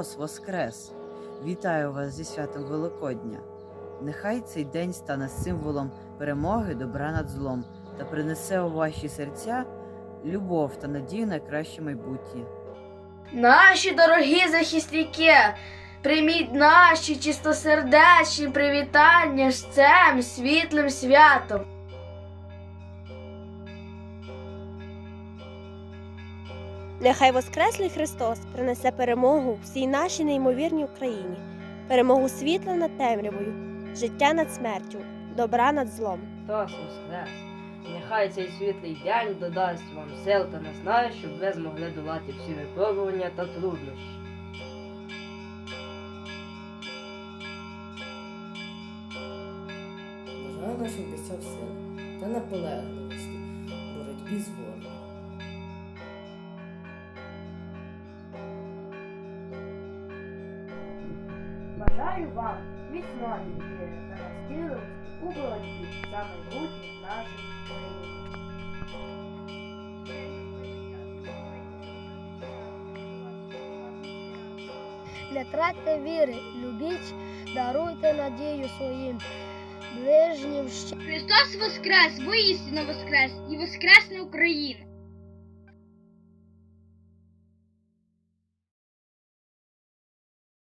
Христос Воскрес! Вітаю вас зі святом Великодня! Нехай цей день стане символом перемоги добра над злом та принесе у ваші серця любов та надію на краще майбутнє. Наші дорогі захисники, прийміть наші чистосердечні привітання з цим світлим святом. Нехай Воскреслий Христос принесе перемогу всій нашій неймовірній Україні, перемогу світла над темрявою, життя над смертю, добра над злом. Христос Воскрес! Нехай цей світлий день додасть вам сил та наснаги, щоб ви змогли долати всі випробування та труднощі. Бажаю нашим бійцям сил та наполегливості в боротьбі з ворогом. Бажаю вам міцної віри та настирливості у боротьбі за майбутнє нашої країни. Не тратьте віри, любіть, даруйте надію своїм ближнім. Христос Воскрес, воістину Воскрес, і Воскресне Україна!